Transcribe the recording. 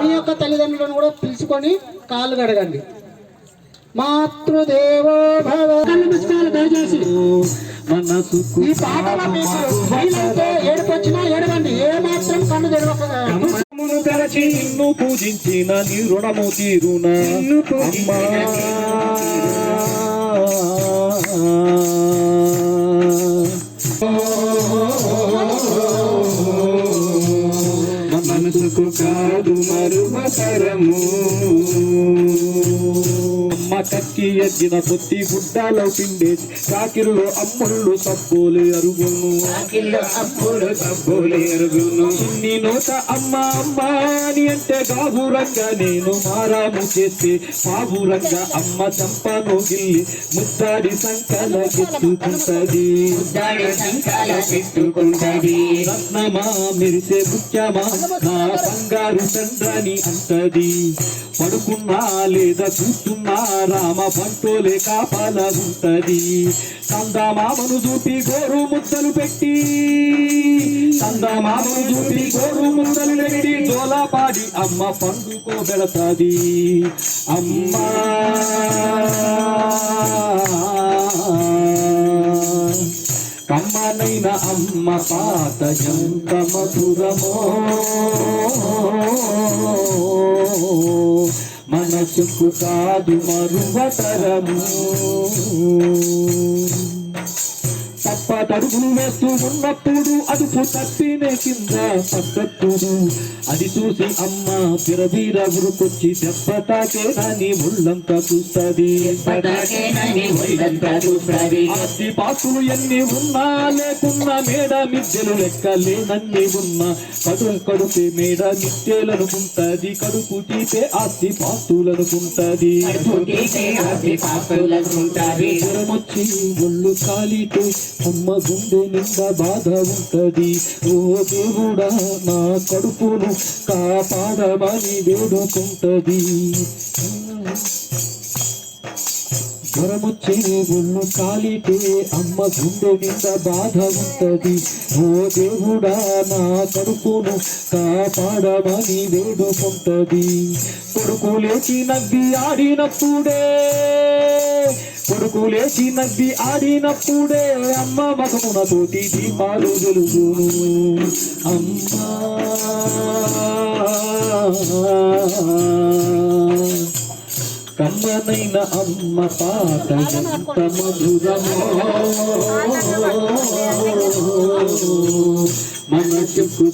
మీ యొక్క తల్లిదండ్రులను కూడా పిలుచుకొని కాళ్ళు కడగండి. మాతృదేవో భవ. మూసుకోవాలి దయచేసి ఈ పాటలో మీకు వీలైతే ఏడుపు వచ్చినా ఏడవండి. ఏ మాత్రం కన్ను తెరవక పూజించిన నీ రుణము తీరున అమ్మా. మనసుకు కాదు మరువతరము అమ్మ కక్కి ఎద్దిన పొత్తి గుడ్డాలో పిండేసి కాకిల్లో అమ్ముళ్ళు సబ్బోలే అరుగును. అఖిల అప్పుడు సబ్బోలే అరుగును. చిన్ని నోట అమ్మ అమ్మ అని అంటే గాబురంగా నేను మారాము చేస్తే బాబురంగా అమ్మ చంపను గిల్లి. ముద్దాడి సంకల ఎత్తుకుంటది దాడి సంకాల పెట్టుకుంటది. రత్నమా మెరిసే ముత్యమా? నా బంగారు తండ్రని అంటది. పడుకున్నా లేదా చూస్తున్నా రామ పంటోలే కాపల ఉంటది. కందమామను చూపి గోరు ముద్దలు పెట్టి కందమామను చూపి గోరు ముద్దలు పెట్టి జోలపాడి అమ్మ పండుకో పెడతాది. అమ్మా! కమ్మనైన అమ్మ పాత ఎంత మధురమో. మనసుకు కాదు మరువతరము తప్పటడుగులు వేస్తూ ఉన్నప్పుడు అదుపు తప్పిన కింద పడ్డప్పుడు అది చూసి అమ్మ బిరబీర ఉరుకొచ్చి దెబ్బ తాకేనని ముళ్ళంతా చూస్తుంది. ఆస్తి పాస్తులు ఎన్ని ఉన్నా లేకున్నా మేడ మిద్దెలు లెక్కలేనన్ని ఉన్నా కడు కడుపే మేడ మిద్దెలనుకుంటది. కడుపు తీపే ఆస్తి పాస్తులనుకుంటది. ఆస్తి ఒళ్ళు కాలితే అమ్మ గుండె నిండా బాధ ఉంటది. ఓ దేవుడా నా కడుపును కాపాడమని వేడుకుంటది. జ్వరముచ్చే ఒళ్ళు కాలితే అమ్మ గుండె నిండా బాధ ఉంటది. ఓ దేవుడా నా కడుపును కాపాడమని వేడుకుంటది. కొడుకు లేచి నవ్వి ఆడినప్పుడే కొడుకు లేచి నవ్వి ఆడినప్పుడే అమ్మ మగమున తోటి దీపాలు వెలుగును. అమ్మా కమ్మనైన అమ్మ పాట ఎంత మధురమో. చెప్పు